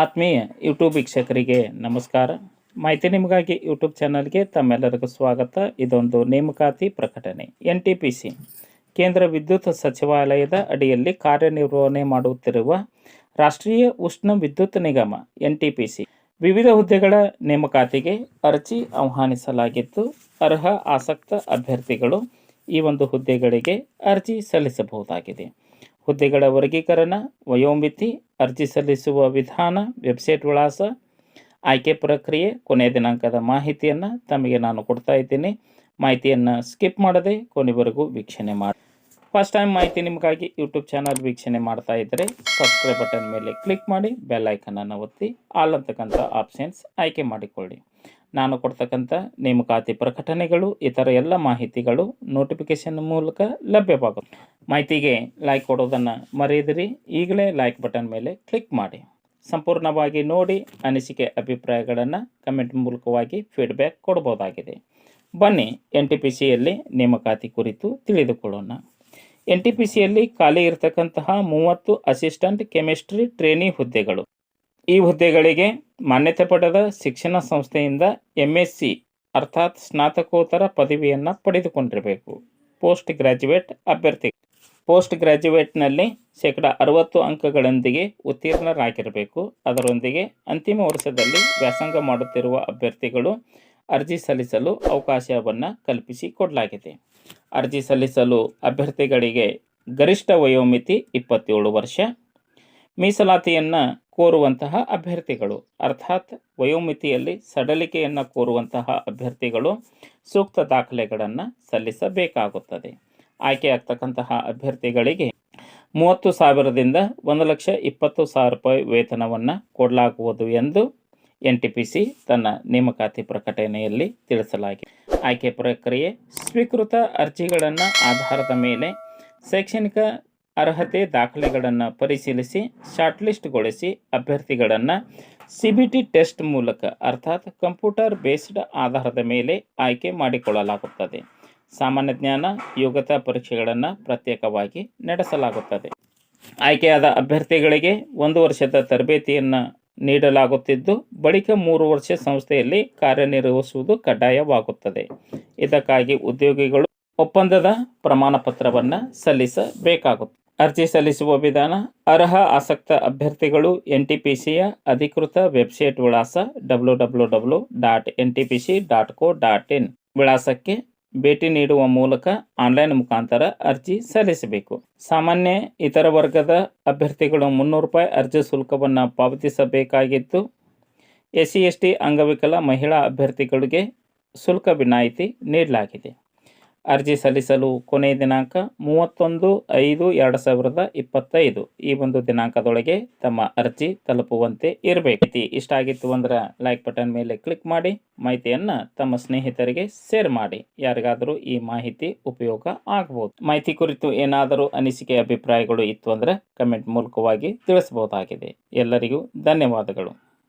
ಆತ್ಮೀಯ ಯೂಟ್ಯೂಬ್ ವೀಕ್ಷಕರಿಗೆ ನಮಸ್ಕಾರ. ಮಾಹಿತಿ ನಿಮಗಾಗಿ ಯೂಟ್ಯೂಬ್ ಚಾನಲ್ಗೆ ತಮ್ಮೆಲ್ಲರಿಗೂ ಸ್ವಾಗತ. ಇದೊಂದು ನೇಮಕಾತಿ ಪ್ರಕಟಣೆ. ಎನ್ ಕೇಂದ್ರ ವಿದ್ಯುತ್ ಸಚಿವಾಲಯದ ಅಡಿಯಲ್ಲಿ ಕಾರ್ಯನಿರ್ವಹಣೆ ಮಾಡುತ್ತಿರುವ ರಾಷ್ಟ್ರೀಯ ಉಷ್ಣ ವಿದ್ಯುತ್ ನಿಗಮ, ಎನ್ ವಿವಿಧ ಹುದ್ದೆಗಳ ನೇಮಕಾತಿಗೆ ಅರ್ಜಿ ಆಹ್ವಾನಿಸಲಾಗಿದ್ದು, ಅರ್ಹ ಆಸಕ್ತ ಅಭ್ಯರ್ಥಿಗಳು ಈ ಒಂದು ಹುದ್ದೆಗಳಿಗೆ ಅರ್ಜಿ ಸಲ್ಲಿಸಬಹುದಾಗಿದೆ. ಹುದ್ದೆಗಳ ವರ್ಗೀಕರಣ ವಯೋಮಿತಿ, ಅರ್ಜಿ ಸಲ್ಲಿಸುವ ವಿಧಾನ, ವೆಬ್ಸೈಟ್ ವಿಳಾಸ, ಆಯ್ಕೆ ಪ್ರಕ್ರಿಯೆ ಕೊನೆಯ ದಿನಾಂಕದ ಮಾಹಿತಿಯನ್ನು ತಮಗೆ ನಾನು ಕೊಡ್ತಾ ಇದ್ದೀನಿ. ಮಾಹಿತಿಯನ್ನು ಸ್ಕಿಪ್ ಮಾಡದೆ ಕೊನೆವರೆಗೂ ವೀಕ್ಷಣೆ ಮಾಡಿ. ಫಸ್ಟ್ ಟೈಮ್ ಮಾಹಿತಿ ನಿಮಗಾಗಿ ಯೂಟ್ಯೂಬ್ ಚಾನಲ್ ವೀಕ್ಷಣೆ ಮಾಡ್ತಾ ಇದ್ದರೆ ಸಬ್ಸ್ಕ್ರೈಬ್ ಬಟನ್ ಮೇಲೆ ಕ್ಲಿಕ್ ಮಾಡಿ ಬೆಲ್ ಐಕನನ್ನು ಒತ್ತಿ ಆಲ್ ಅಂತಕ್ಕಂಥ ಆಪ್ಷನ್ಸ್ ಆಯ್ಕೆ ಮಾಡಿಕೊಳ್ಳಿ. ನಾನು ಕೊಡ್ತಕ್ಕಂಥ ನೇಮಕಾತಿ ಪ್ರಕಟಣೆಗಳು, ಇತರ ಎಲ್ಲ ಮಾಹಿತಿಗಳು ನೋಟಿಫಿಕೇಶನ್ ಮೂಲಕ ಲಭ್ಯವಾಗುತ್ತೆ ಮಾಹಿತಿಗೆ ಲೈಕ್ ಕೊಡೋದನ್ನು ಮರೆಯದಿರಿ, ಈಗಲೇ ಲೈಕ್ ಬಟನ್ ಮೇಲೆ ಕ್ಲಿಕ್ ಮಾಡಿ. ಸಂಪೂರ್ಣವಾಗಿ ನೋಡಿ, ಅನಿಸಿಕೆ ಅಭಿಪ್ರಾಯಗಳನ್ನು ಕಮೆಂಟ್ ಮೂಲಕವಾಗಿ ಫೀಡ್ಬ್ಯಾಕ್ ಕೊಡ್ಬೋದಾಗಿದೆ. ಬನ್ನಿ ಎನ್ ಟಿ ಪಿ ಸಿಯಲ್ಲಿ ನೇಮಕಾತಿ ಕುರಿತು ತಿಳಿದುಕೊಳ್ಳೋಣ. ಎನ್ ಟಿ ಪಿ ಸಿಯಲ್ಲಿ ಖಾಲಿ ಇರತಕ್ಕಂತಹ ಮೂವತ್ತು ಅಸಿಸ್ಟೆಂಟ್ ಕೆಮಿಸ್ಟ್ರಿ ಟ್ರೇನಿ ಹುದ್ದೆಗಳು. ಈ ಹುದ್ದೆಗಳಿಗೆ ಮಾನ್ಯತೆ ಪಡೆದ ಶಿಕ್ಷಣ ಸಂಸ್ಥೆಯಿಂದ ಎಂ ಎಸ್ ಸಿ ಅರ್ಥಾತ್ ಸ್ನಾತಕೋತ್ತರ ಪದವಿಯನ್ನು ಪಡೆದುಕೊಂಡಿರಬೇಕು. ಪೋಸ್ಟ್ ಗ್ರ್ಯಾಜುಯೇಟ್ ಅಭ್ಯರ್ಥಿ. ಪೋಸ್ಟ್ ಗ್ರ್ಯಾಜುಯೇಟ್ನಲ್ಲಿ ಶೇಕಡ ಅರವತ್ತು ಅಂಕಗಳೊಂದಿಗೆ ಉತ್ತೀರ್ಣರಾಗಿರಬೇಕು. ಅದರೊಂದಿಗೆ ಅಂತಿಮ ವರ್ಷದಲ್ಲಿ ವ್ಯಾಸಂಗ ಮಾಡುತ್ತಿರುವ ಅಭ್ಯರ್ಥಿಗಳು ಅರ್ಜಿ ಸಲ್ಲಿಸಲು ಅವಕಾಶವನ್ನು ಕಲ್ಪಿಸಿಕೊಡಲಾಗಿದೆ ಅರ್ಜಿ ಸಲ್ಲಿಸಲು ಅಭ್ಯರ್ಥಿಗಳಿಗೆ ಗರಿಷ್ಠ ವಯೋಮಿತಿ ಇಪ್ಪತ್ತೇಳು ವರ್ಷ. ಮೀಸಲಾತಿಯನ್ನು ಕೋರುವಂತಹ ಅಭ್ಯರ್ಥಿಗಳು, ಅರ್ಥಾತ್ ವಯೋಮಿತಿಯಲ್ಲಿ ಸಡಲಿಕೆಯನ್ನು ಕೋರುವಂತಹ ಅಭ್ಯರ್ಥಿಗಳು ಸೂಕ್ತ ದಾಖಲೆಗಳನ್ನು ಸಲ್ಲಿಸಬೇಕಾಗುತ್ತದೆ. ಆಯ್ಕೆಯಾಗ್ತಕ್ಕಂತಹ ಅಭ್ಯರ್ಥಿಗಳಿಗೆ ಮೂವತ್ತು ಸಾವಿರದಿಂದ ಒಂದು ಲಕ್ಷ ಇಪ್ಪತ್ತು ಸಾವಿರ ರೂಪಾಯಿ ವೇತನವನ್ನು ಕೊಡಲಾಗುವುದು ಎಂದು ಎನ್ ಟಿ ಪಿ ಸಿ ತನ್ನ ನೇಮಕಾತಿ ಪ್ರಕಟಣೆಯಲ್ಲಿ ತಿಳಿಸಲಾಗಿದೆ. ಆಯ್ಕೆ ಪ್ರಕ್ರಿಯೆ, ಸ್ವೀಕೃತ ಅರ್ಜಿಗಳನ್ನು ಆಧಾರದ ಮೇಲೆ, ಶೈಕ್ಷಣಿಕ ಅರ್ಹತೆ ದಾಖಲೆಗಳನ್ನು ಪರಿಶೀಲಿಸಿ, ಶಾರ್ಟ್ಲಿಸ್ಟ್ಗೊಳಿಸಿ ಅಭ್ಯರ್ಥಿಗಳನ್ನು ಸಿ ಬಿ ಟಿ ಟೆಸ್ಟ್ ಮೂಲಕ, ಅರ್ಥಾತ್ ಕಂಪ್ಯೂಟರ್ ಬೇಸ್ಡ್ ಆಧಾರದ ಮೇಲೆ ಆಯ್ಕೆ ಮಾಡಿಕೊಳ್ಳಲಾಗುತ್ತದೆ. ಸಾಮಾನ್ಯ ಜ್ಞಾನ, ಯೋಗ್ಯತಾ ಪರೀಕ್ಷೆಗಳನ್ನು ಪ್ರತ್ಯೇಕವಾಗಿ ನಡೆಸಲಾಗುತ್ತದೆ. ಆಯ್ಕೆಯಾದ ಅಭ್ಯರ್ಥಿಗಳಿಗೆ ಒಂದು ವರ್ಷದ ತರಬೇತಿಯನ್ನು ನೀಡಲಾಗುತ್ತಿದ್ದು. ಬಳಿಕ ಮೂರು ವರ್ಷ ಸಂಸ್ಥೆಯಲ್ಲಿ ಕಾರ್ಯನಿರ್ವಹಿಸುವುದು ಕಡ್ಡಾಯವಾಗುತ್ತದೆ. ಇದಕ್ಕಾಗಿ ಉದ್ಯೋಗಿಗಳು ಒಪ್ಪಂದದ ಪ್ರಮಾಣ ಪತ್ರವನ್ನು ಸಲ್ಲಿಸಬೇಕಾಗುತ್ತದೆ. ಅರ್ಜಿ ಸಲ್ಲಿಸುವ ವಿಧಾನ, ಅರ್ಹ ಆಸಕ್ತ ಅಭ್ಯರ್ಥಿಗಳು ಎನ್ ಟಿ ಪಿ ಸಿಯ ಅಧಿಕೃತ ವೆಬ್ಸೈಟ್ ವಿಳಾಸ W W W dot N T P C dot co dot in. ವಿಳಾಸಕ್ಕೆ ಭೇಟಿ ನೀಡುವ ಮೂಲಕ ಆನ್ಲೈನ್ ಮುಖಾಂತರ ಅರ್ಜಿ ಸಲ್ಲಿಸಬೇಕು. ಸಾಮಾನ್ಯ ಇತರ ವರ್ಗದ ಅಭ್ಯರ್ಥಿಗಳು ಮುನ್ನೂರು ರೂಪಾಯಿ ಅರ್ಜಿ ಶುಲ್ಕವನ್ನು ಪಾವತಿಸಬೇಕಾಗಿತ್ತು. ಎಸ್ ಸಿ ಎಸ್ ಟಿ ಅಂಗವಿಕಲ ಮಹಿಳಾ ಅಭ್ಯರ್ಥಿಗಳಿಗೆ ಶುಲ್ಕ ವಿನಾಯಿತಿ ನೀಡಲಾಗಿದೆ. ಅರ್ಜಿ ಸಲ್ಲಿಸಲು ಕೊನೆಯ ದಿನಾಂಕ ಮೂವತ್ತೊಂದು ಐದು ಎರಡು ಸಾವಿರದ ಇಪ್ಪತ್ತೈದು. ಈ ಒಂದು ದಿನಾಂಕದೊಳಗೆ ತಮ್ಮ ಅರ್ಜಿ ತಲುಪುವಂತೆ ಇರಬೇಕು ಇಷ್ಟ ಆಗಿತ್ತು ಅಂದ್ರೆ ಲೈಕ್ ಬಟನ್ ಮೇಲೆ ಕ್ಲಿಕ್ ಮಾಡಿ, ಮಾಹಿತಿಯನ್ನು ತಮ್ಮ ಸ್ನೇಹಿತರಿಗೆ ಶೇರ್ ಮಾಡಿ. ಯಾರಿಗಾದರೂ ಈ ಮಾಹಿತಿ ಉಪಯೋಗ ಆಗಬಹುದು ಮಾಹಿತಿ ಕುರಿತು ಏನಾದರೂ ಅನಿಸಿಕೆ, ಅಭಿಪ್ರಾಯಗಳು ಇತ್ತು ಅಂದ್ರೆ ಕಮೆಂಟ್ ಮೂಲಕವಾಗಿ ತಿಳಿಸಬಹುದಾಗಿದೆ. ಎಲ್ಲರಿಗೂ ಧನ್ಯವಾದಗಳು.